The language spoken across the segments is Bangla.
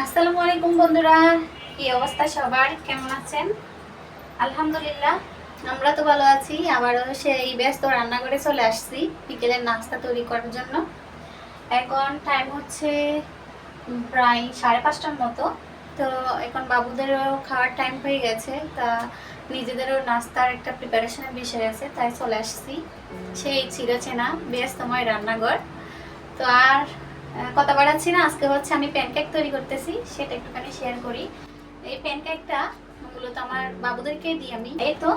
আসসালামু আলাইকুম বন্ধুরা, কি অবস্থা সবার? কেমন আছেন? আলহামদুলিল্লাহ, আমরা তো ভালো আছি। আবারও সেই ব্যস্ত রান্নাঘরে চলে আসছি, বিকেলের নাস্তা তৈরি করার জন্য। এখন টাইম হচ্ছে প্রায় সাড়ে পাঁচটার মতো। তো এখন বাবুদেরও খাওয়ার টাইম হয়ে গেছে, তা নিজেদেরও নাস্তার একটা প্রিপারেশনের বিষয় আছে, তাই চলে আসছি। সেই চিরচেনা ব্যস্তময় রান্নাঘর। তো আর কথা বাড়াচ্ছি না, আজকে হচ্ছে আমি প্যানকেক তৈরি করতেছি, সেটা একটুখানি শেয়ার করি। এই প্যানকেকটা মূলত আমার বাবুদেরকে দিই আমি। এই তো,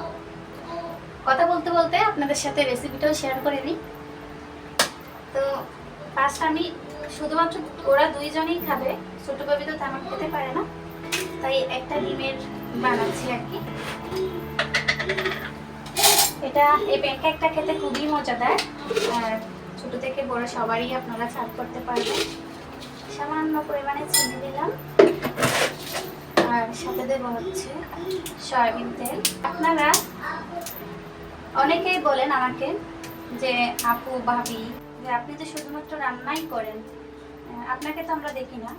কথা বলতে বলতে আপনাদের সাথে রেসিপিটাও শেয়ার করে নিই। তো ফার্স্ট আমি শুধুমাত্র ওরা দুইজনেই খাবে, ছোট বাবি তো তেমন খেতে পারে না, তাই একটা ডিমের বানাচ্ছি আর কি। এটা এই প্যানকেকটা খেতে খুবই মজাদার, আর ছোট থেকে বড় সবারই আপনারা সার্ভ করতে পারবেন। সামান্য পরিমাণে চিনি দিলাম। আর সাথে দেবো হচ্ছে সয়াবিন তেল। আপনারা অনেকেই বলেন আমাকে যে, আপু, ভাবি, যে আপনি তো শুধুমাত্র রান্নাই করেন আপনাকে তো আমরা দেখি না।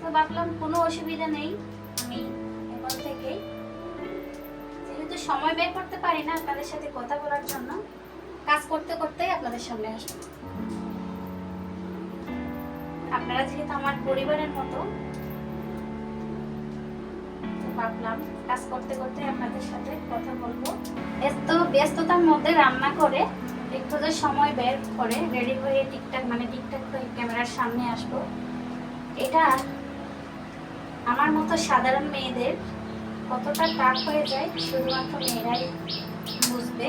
তো ভাবলাম কোনো অসুবিধা নেই, আমি এখন থেকেই। যেহেতু সময় বের করতে পারি না আপনাদের সাথে কথা বলার জন্য কাজ করতে করতেই আপনাদের সামনে আসব। আপনারা যেহেতু আমার পরিবারের মতো ভাবলাম কাজ করতে করতে আপনাদের সাথে কথা বলব। এত ব্যস্ততার মধ্যে রান্না করে একটু যে সময় বের করে রেডি হয়ে ঠিকঠাক মানে ঠিকঠাক হয়ে ক্যামেরার সামনে আসব। এটা আমার মতো সাধারণ মেয়েদের কতটা টাফ হয়ে যায়, শুধুমাত্র মেয়েরাই বুঝবে।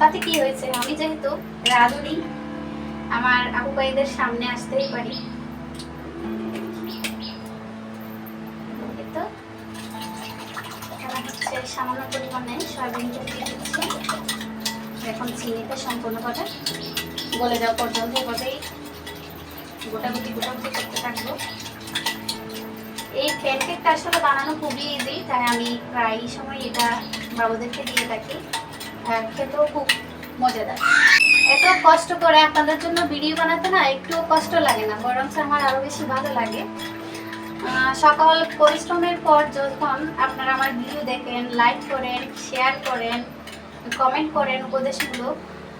তাতে কি হয়েছে? আমি যেহেতু রাঁধুনি, আমার আবু ভাইদের সামনে আসতেই পারি। সামান্য পরিমাণে সয়াবিন তেল দিয়ে দিচ্ছি। এখন চিনিটা সম্পূর্ণ করে গলে যাওয়া পর্যন্ত এভাবেই গোটাগুটি গোটাগুটি করতে থাকব। এই প্যানকেকটা আসলে বানানো খুবই ইজি তাই আমি প্রায় সময় এটা বাবুদেরকে দিয়ে থাকি। আর খেতেও খুব মজাদার। এত কষ্ট করে আপনাদের জন্য ভিডিও বানাতে না একটু কষ্ট লাগে না, বরঞ্চ আমার আরও বেশি ভালো লাগে। সকল পরিশ্রমের পর যখন আপনারা আমার ভিডিও দেখেন লাইক করেন শেয়ার করেন কমেন্ট করেন উপদেশমূলক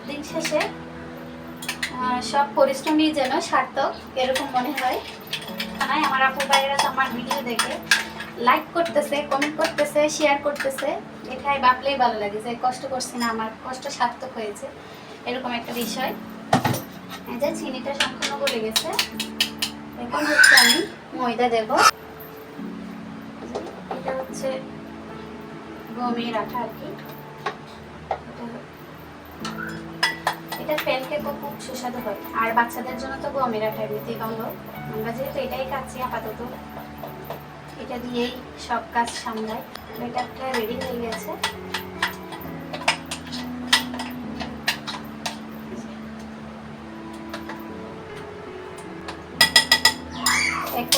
দিন শেষে সব পরিশ্রমই যেন সার্থক, এরকম মনে হয়। নাই আমার আপু ভাইয়েরা আমার ভিডিও দেখে লাইক করতেছে কমেন্ট করতেছে শেয়ার করতেছে। এটাই ভাবলেই ভালো লাগে যে কষ্ট করছি না, আমার কষ্ট সার্থক হয়েছে। এরকম একটা বিষয়। যে চিনিটা সম্পূর্ণ গলে গেছে। এখন হচ্ছে আমি ময়দা দেব। এটা হচ্ছে গমের আঠা আর কি। এটা- এটা প্যানকেকও খুব সুস্বাদু হয়। আর বাচ্চাদের জন্য তো গমের আঠা এমনিতেই ভালো আমরা যেহেতু এটাই খাচ্ছি আপাতত, এটা দিয়েই সব কাজ সামলাই বেটারটা রেডি হয়ে গেছে।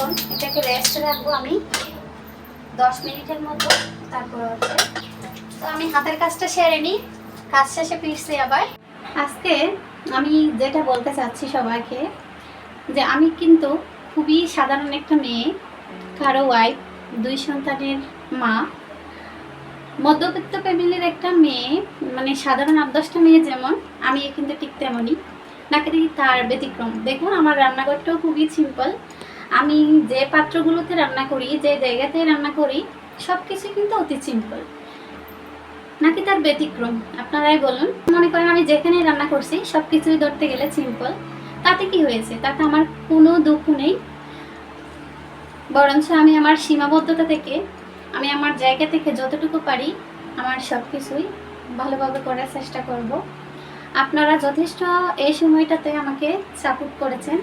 এখন এটাকে রেস্ট রাখব আমি। দশ মিনিটের মতো, তারপর তো আমি হাতের কাজটা সেরে নিই। কাজ শেষে ফিরছি আবার। আজকে আমি যেটা বলতে চাচ্ছি সবাইকে, যে আমি কিন্তু খুবই সাধারণ একটা মেয়ে, কারও ওয়াইফ দুই সন্তানের মা। মধ্যবিত্ত ফ্যামিলির একটা মেয়ে মানে সাধারণ আট দশটা মেয়ে যেমন আমি কিন্তু ঠিক তেমনই। নাকি তার ব্যতিক্রম। দেখুন, আমার রান্নাঘরটাও খুবই সিম্পল আমি যে পাত্রগুলোতে রান্না করি, যে জায়গাতে রান্না করি সব কিছু কিন্তু অতি সিম্পল নাকি তার ব্যতিক্রম? আপনারাই বলুন। মনে করেন আমি যেখানে রান্না করছি সব কিছুই ধরতে গেলে সিম্পল তাতে কি হয়েছে? তাতে আমার কোনো দুঃখ নেই। বরঞ্চ আমি আমার সীমাবদ্ধতা থেকে, আমি আমার জায়গা থেকে যতটুকু পারি, আমার সব কিছুই ভালোভাবে করার চেষ্টা করব। আপনারা যথেষ্ট এই সময়টাতে আমাকে সাপোর্ট করেছেন।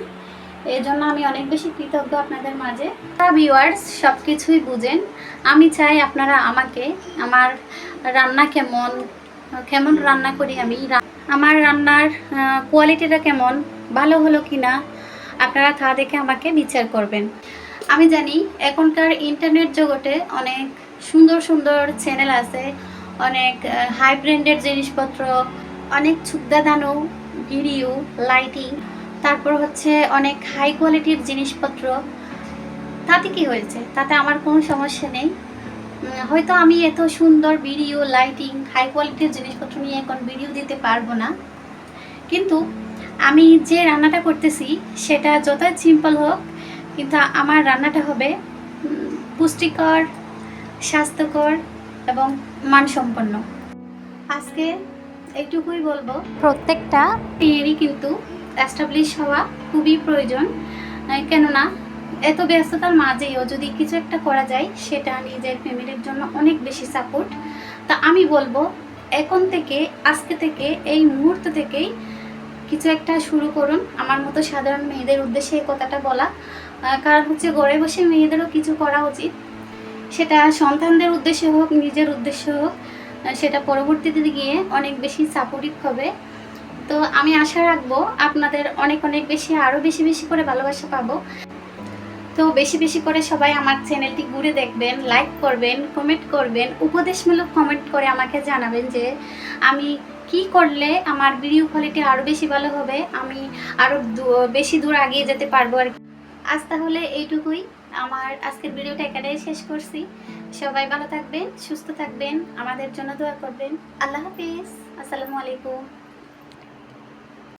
এই জন্য আমি অনেক বেশি কৃতজ্ঞ আপনাদের মাঝে। ভিউয়ার্স সব কিছুই বুঝেন। আমি চাই আপনারা আমাকে, আমার রান্না কেমন কেমন রান্না করি আমি আমার রান্নার কোয়ালিটিটা কেমন, ভালো হলো কি না আপনারা তা দেখে আমাকে বিচার করবেন। আমি জানি এখনকার ইন্টারনেট জগতে অনেক সুন্দর সুন্দর চ্যানেল আছে, অনেক হাই ব্র্যান্ডের জিনিসপত্র, অনেক ছুকদা ভিডিও লাইটিং তারপর হচ্ছে অনেক হাই কোয়ালিটির জিনিসপত্র। তাতে কি হয়েছে? তাতে আমার কোনো সমস্যা নেই। হয়তো আমি এত সুন্দর ভিডিও লাইটিং হাই কোয়ালিটির জিনিসপত্র নিয়ে এখন ভিডিও দিতে পারব না। কিন্তু আমি যে রান্নাটা করতেছি, সেটা যতই সিম্পল হোক, কিন্তু আমার রান্নাটা হবে পুষ্টিকর, স্বাস্থ্যকর এবং মানসম্পন্ন। আজকে এইটুকুই বলব। প্রত্যেকটা মেয়েরই কিন্তু অ্যাস্টাবলিশ হওয়া খুবই প্রয়োজন। কেননা এত ব্যস্ততার মাঝেও যদি কিছু একটা করা যায় সেটা নিজের ফ্যামিলির জন্য অনেক বেশি সাপোর্ট তা আমি বলব এখন থেকে আজকে থেকে এই মুহূর্ত থেকেই কিছু একটা শুরু করুন। আমার মতো সাধারণ মেয়েদের উদ্দেশ্যে এই কথাটা বলা। কারণ হচ্ছে ঘরে বসে মেয়েদেরও কিছু করা উচিত। সেটা সন্তানদের উদ্দেশ্যে হোক নিজের উদ্দেশ্যে হোক সেটা পরবর্তীতে গিয়ে অনেক বেশি সাপোর্টিভ হবে তো আমি আশা রাখব আপনাদের অনেক অনেক বেশি আরও বেশি বেশি করে ভালোবাসা পাবো তো বেশি বেশি করে সবাই আমার চ্যানেলটি ঘুরে দেখবেন লাইক করবেন কমেন্ট করবেন, উপদেশমূলক কমেন্ট করে আমাকে জানাবেন যে আমি কি করলে আমার ভিডিও কোয়ালিটি আরও বেশি ভালো হবে, আমি আরও বেশি দূর আগিয়ে যেতে পারব আর কি। আজ তাহলে এইটুকুই। আমার আজকের ভিডিওটা এখানেই শেষ করছি। সবাই ভালো থাকবেন, সুস্থ থাকবেন, আমাদের জন্য দোয়া করবেন। আল্লাহ হাফিজ। আসসালামু আলাইকুম।